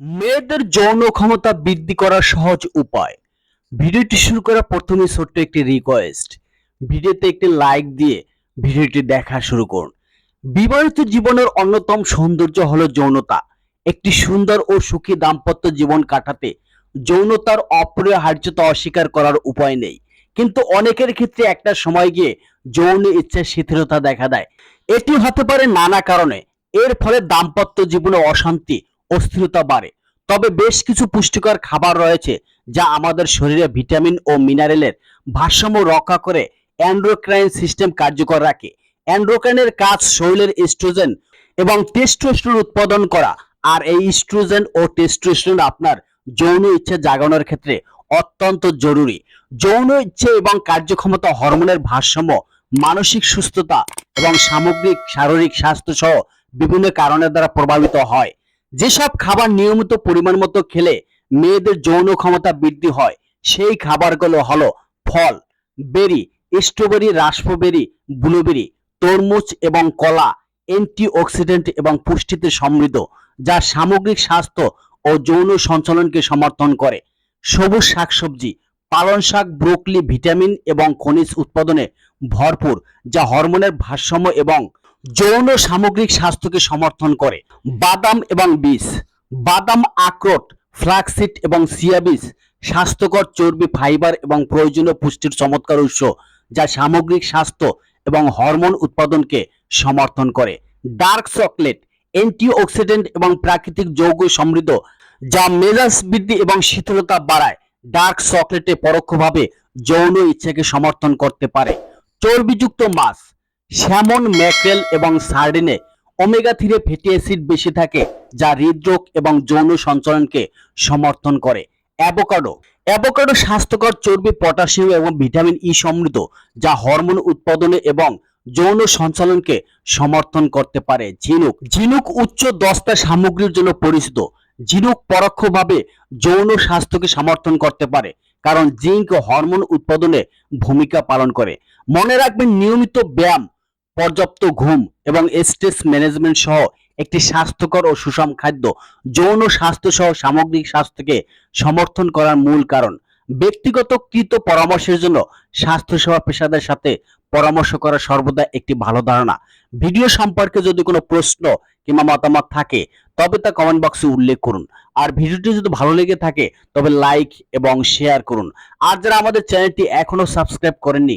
মেয়েদের যৌন ক্ষমতা বৃদ্ধি করার সহজ উপায়। ভিডিওটি শুরু করার প্রথমে ছোট্ট একটি রিকোয়েস্ট ভিডিওতে একটি লাইক দিয়ে ভিডিওটি দেখা শুরু করুন। বিবাহিত জীবনের অন্যতম সৌন্দর্য হলো যৌনতা। একটি সুন্দর ও সুখী দাম্পত্য জীবন কাটাতে যৌনতার অপরিহার্যতা অস্বীকার করার উপায় নেই। কিন্তু অনেকের ক্ষেত্রে একটা সময় গিয়ে যৌন ইচ্ছা শিথিলতা দেখা দেয়। এটি হতে পারে নানা কারণে। এর ফলে দাম্পত্য জীবনে অশান্তি অস্থিরতা বাড়ে। তবে বেশ কিছু পুষ্টিকর খাবার রয়েছে যা আমাদের শরীরে ভিটামিন ও মিনারেলের ভারসাম্য রক্ষা করে অ্যান্ড্রোক্রাইন সিস্টেম কার্যকর রাখে। অ্যান্ড্রোক্রাইনের কাজ শরীরের ইস্ট্রোজেন এবং টেস্টোস্টেরন উৎপাদন করা আর এই ইস্ট্রোজেন ও টেস্টোস্টেরন আপনার যৌন ইচ্ছা জাগানোর ক্ষেত্রে অত্যন্ত জরুরি। যৌন ইচ্ছে এবং কার্যক্ষমতা হরমোনের ভারসাম্য, মানসিক সুস্থতা এবং সামগ্রিক শারীরিক স্বাস্থ্য সহ বিভিন্ন কারণের দ্বারা প্রভাবিত হয়। যেসব খাবার নিয়মিত পরিমাণ মতো খেলে মেয়েদের যৌন ক্ষমতা বৃদ্ধি হয়, সেই খাবারগুলো হলো ফল, বেরি, স্ট্রবেরি, রাসপবেরি, ব্লুবেরি, তরমুজ এবং কলা, অ্যান্টিঅক্সিডেন্ট এবং পুষ্টিতে সমৃদ্ধ, যা সামগ্রিক স্বাস্থ্য ও যৌন সঞ্চালনকে সমর্থন করে। সবুজ শাকসবজি, পালং শাক, ব্রোকলি, ভিটামিন এবং খনিজ উৎপাদনে ভরপুর, যা হরমোনের ভারসাম্য এবং যৌন সামগ্রিক স্বাস্থ্যকে সমর্থন করে। বাদাম এবং বীজ, বাদাম আখরোট, ফ্লাক্সিড এবং সিয়া বীজ, স্বাস্থ্যকর চর্বি, ফাইবার এবং প্রয়োজনীয় পুষ্টির চমৎকার উৎস যা সামগ্রিক স্বাস্থ্য এবং হরমোন উৎপাদনকে সমর্থন করে। ডার্ক চকলেট, অ্যান্টিঅক্সিডেন্ট এবং প্রাকৃতিক যৌগ সমৃদ্ধ যা মেজাজ বৃদ্ধি এবং শীতলতা বাড়ায়। ডার্ক চকলেটে পরোক্ষভাবে যৌন ইচ্ছাকে সমর্থন করতে পারে। চর্বিযুক্ত মাছ স্যামন ম্যাক্রেল এবং সার্ডিনে ওমেগা থ্রি ফ্যাটি অ্যাসিড বেশি থাকে, যা হৃদরোগ এবং যৌন সঞ্চালনকে সমর্থন করে। অ্যাভোকাডো। অ্যাভোকাডো স্বাস্থ্যকর চর্বি, পটাশিয়াম এবং ভিটামিন ই সমৃদ্ধ, যা হরমোন উৎপাদনে এবং যৌন সঞ্চালনকে সমর্থন করতে পারে। ঝিনুক। ঝিনুক উচ্চ দস্তা সামগ্রীর জন্য পরিচিত। ঝিনুক পরোক্ষভাবে যৌন স্বাস্থ্যকে সমর্থন করতে পারে, কারণ জিঙ্ক হরমোন উৎপাদনে ভূমিকা পালন করে। মনে রাখবেন, নিয়মিত ব্যায়াম পর্যাপ্ত ঘুম এবং স্ট্রেস ম্যানেজমেন্ট সহ একটি স্বাস্থ্যকর ও সুষম খাদ্য, যৌন স্বাস্থ্য সহ সামগ্রিক স্বাস্থ্যকে সমর্থন করার মূল কারণ। ব্যক্তিগত কৃত পরামর্শের জন্য স্বাস্থ্যসেবা পেশাদের সাথে পরামর্শ করা সর্বদা একটি ভালো ধারণা। ভিডিও সম্পর্কে যদি কোনো প্রশ্ন কিংবা মতামত থাকে, তবে তা কমেন্ট বক্সে উল্লেখ করুন। আর ভিডিওটি যদি ভালো লেগে থাকে, তবে লাইক এবং শেয়ার করুন। আর যারা আমাদের চ্যানেলটি এখনও সাবস্ক্রাইব করেননি